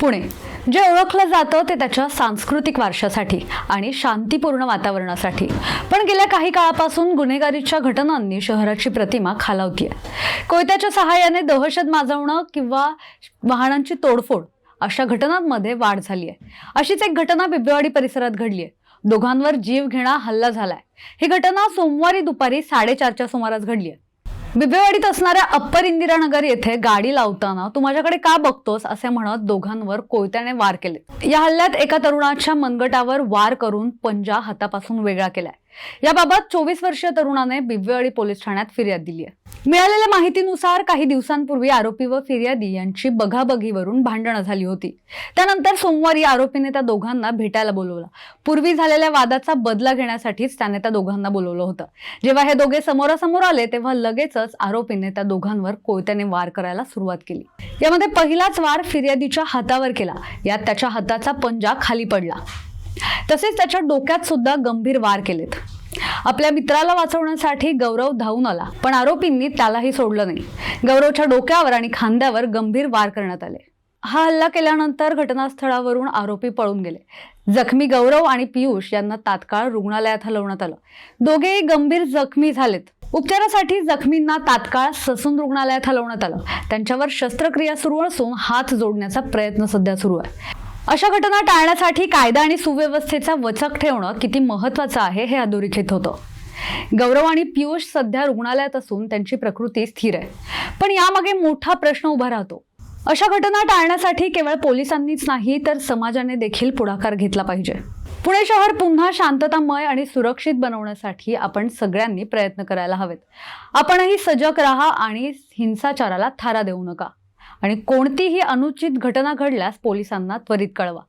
पुणे. जे ओळखलं जातं ते त्याच्या सांस्कृतिक वारशासाठी आणि शांतीपूर्ण वातावरणासाठी. पण गेल्या काही काळापासून गुन्हेगारीच्या घटनांनी शहराची प्रतिमा खालावतीय. कोयत्याच्या सहाय्याने दहशत माजवणं किंवा वाहनांची तोडफोड अशा घटनांमध्ये वाढ झाली आहे अशीच एक घटना बिबवेवाडी परिसरात घडली आहे दोघांवर जीव घेणा हल्ला झालाय. ही घटना सोमवारी दुपारी साडेचारच्या सुमारास घडली आहे बिबेवाडीत असणाऱ्या अप्पर इंदिरानगर येथे गाडी लावताना तू माझ्याकडे का बघतोस असे म्हणत दोघांवर कोयत्याने वार केले. या हल्ल्यात एका तरुणाच्या मनगटावर वार करून पंजा हातापासून वेगळा केलाय. याबाबत चोवीस वर्षीय तरुणाने बिबवेवाडी पोलीस ठाण्यात फिर्याद दिली आहे. मिळालेल्या माहितीनुसार काही दिवसांपूर्वी आरोपी व फिर्यादी यांची बघाबघीवरून भांडणं झाली होती. त्यानंतर सोमवारी आरोपीने त्या दोघांना भेटायला बोलवलं. पूर्वी झालेल्या वादाचा बदला घेण्यासाठीच त्याने त्या दोघांना बोलवलं होतं. जेव्हा हे दोघे समोरासमोर आले तेव्हा लगेचच आरोपीने त्या दोघांवर कोयत्याने वार करायला सुरुवात केली. यामध्ये पहिलाच वार फिर्यादीच्या हातावर केला. यात त्याच्या हाताचा पंजा खाली पडला. तसेच त्याच्या डोक्यात सुद्धा गंभीर वार केलेत. आपल्या मित्राला वाचवण्यासाठी गौरव धावून आला पण आरोपींनी त्यालाही सोडलं नाही. गौरवच्या डोक्यावर आणि खांद्यावर गंभीर वार करण्यात आले. हा हल्ला केल्यानंतर घटनास्थळावरून आरोपी पळून गेले. जखमी गौरव आणि पियुष यांना तात्काळ रुग्णालयात हलवण्यात आलं. दोघेही गंभीर जखमी झालेत. उपचारासाठी जखमींना तात्काळ ससून रुग्णालयात हलवण्यात आलं. त्यांच्यावर शस्त्रक्रिया सुरू असून हात जोडण्याचा प्रयत्न सध्या सुरू आहे. अशा घटना टाळण्यासाठी कायदा आणि सुव्यवस्थेचा वचक ठेवणं किती महत्वाचं आहे हे अधोरेखित होतं. गौरव आणि पियुष सध्या रुग्णालयात असून त्यांची प्रकृती स्थिर आहे. पण यामागे मोठा प्रश्न उभा राहतो. अशा घटना टाळण्यासाठी केवळ पोलिसांनीच नाही तर समाजाने देखील पुढाकार घेतला पाहिजे. पुणे शहर पुन्हा शांततामय आणि सुरक्षित बनवण्यासाठी आपण सगळ्यांनी प्रयत्न करायला हवेत. आपणही सजग राहा आणि हिंसाचाराला थारा देऊ नका. आणि कोणतीही अनुचित घटना घडल्यास पोलिसांना त्वरित कळवा.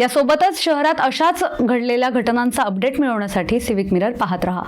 यासोबतच शहरात अशाच घडलेल्या घटनांचा अपडेट मिळवण्यासाठी सिविक मिरर पाहत रहा.